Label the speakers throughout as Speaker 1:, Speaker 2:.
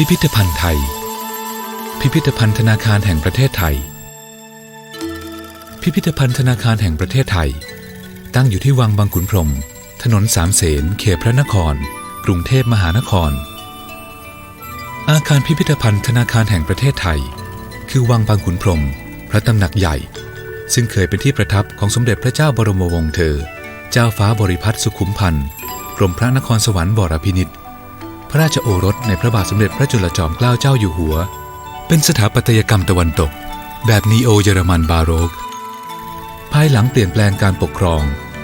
Speaker 1: พิพิธภัณฑ์ไทย พิพิธภัณฑ์ธนาคารแห่งประเทศไทย พิพิธภัณฑ์ธนาคารแห่งประเทศไทย ตั้งอยู่ที่วังบางขุนพรม ถนนสามเสนเขตพระนคร กรุงเทพมหานคร อาคารพิพิธภัณฑ์ธนาคารแห่งประเทศไทย คือวังบางขุนพรม พระตำหนักใหญ่ ซึ่งเคยเป็นที่ประทับของสมเด็จพระเจ้าบรมวงศ์เธอ เจ้าฟ้าบริพัตรสุขุมพันธ์กรมพระนครสวรรค์บรพินิตพระราชโอรสในพระบาทสมเด็จพระจุลจอมเกล้าเจ้าอยู่หัว เป็นสถาปัตยกรรมตะวันตก แบบนีโอเยอรมันบาโรก ภายหลังเปลี่ยนแปลงการปกครอง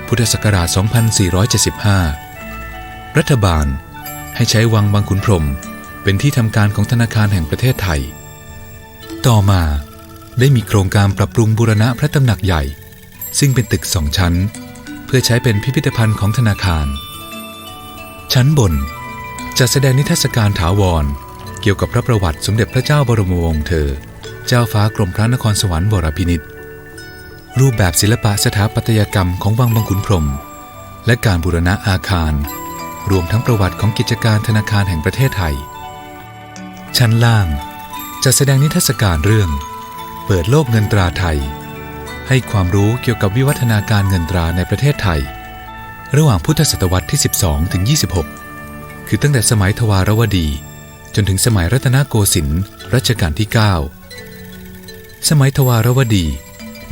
Speaker 1: พุทธศักราช 2475 รัฐบาลให้ใช้วังบางขุนพรม เป็นที่ทำการของธนาคารแห่งประเทศไทย ต่อมา ได้มีโครงการปรับปรุงบูรณะพระตำหนักใหญ่ ซึ่งเป็นตึกสองชั้น เพื่อใช้เป็นพิพิธภัณฑ์ของธนาคาร ชั้นบนจัดแสดงนิทรรศการถาวร เกี่ยวกับพระประวัติสมเด็จพระเจ้าบรมวงศ์เธอ เจ้าฟ้ากรมพระนครสวรรค์บรพินิตรูปแบบศิลปะสถาปัตยกรรมของวังบางขุนพรม และการบูรณะอาคาร รวมทั้งประวัติของกิจการธนาคารแห่งประเทศไทย ชั้นล่างจัดแสดงนิทรรศการเรื่อง เปิดโลกเงินตราไทย ให้ความรู้เกี่ยวกับวิวัฒนาการเงินตราในประเทศไทย ระหว่างพุทธศตวรรษที่ 12 ถึง 26 คือตั้งแต่สมัยทวารวดี จนถึงสมัยรัตนโกสินทร์รัชกาลที่ 9 สมัยทวารวดี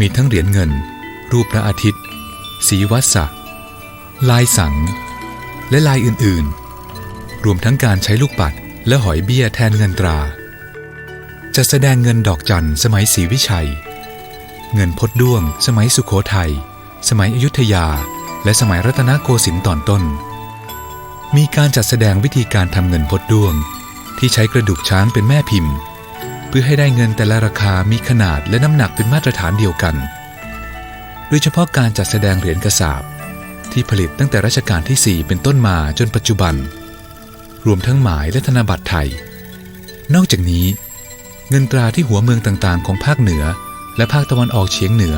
Speaker 1: มีทั้งเหรียญเงิน รูปพระอาทิตย์ สีวัสะลายสัง และลายอื่นๆ รวมทั้งการใช้ลูกปัดและหอยเบี้ยแทนเงินตรา จะแสดงเงินดอกจันสมัยศรีวิชัย เงินพดด้วง สมัยสุขโขทัย สมัยอยุธยา และสมัยรัตนโกสินทร์ตอนต้น มีการจัดแสดงวิธีการทำเงินพดด้วง ที่ใช้กระดูกช้างเป็นแม่พิมพ์ เพื่อให้ได้เงินแต่ละราคามีขนาดและน้ำหนักเป็นมาตรฐานเดียวกัน โดยเฉพาะการจัดแสดงเหรียญกระสาบที่ผลิตตั้งแต่รัชกาลที่ 4 เป็นต้นมาจนปัจจุบัน รวมทั้งหมายและธนบัตรไทย นอกจากนี้ เงินตราที่หัวเมืองต่างๆ ของภาคเหนือ และภาคตะวันออกเฉียงเหนือ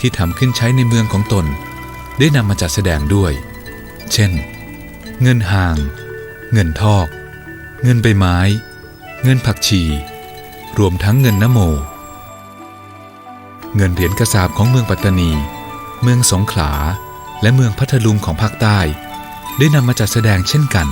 Speaker 1: ที่ทำขึ้นใช้ในเมืองของตน ได้นำมาจัดแสดงด้วย เช่น เงินห่าง เงินทอก เงินใบไม้ เงินผักชี รวมทั้งเงินนโม เงินเหรียญกระสาบของเมืองปัตตานี เมืองสงขลา และเมืองพัทลุงของภาคใต้ ได้นำมาจัดแสดงเช่นกัน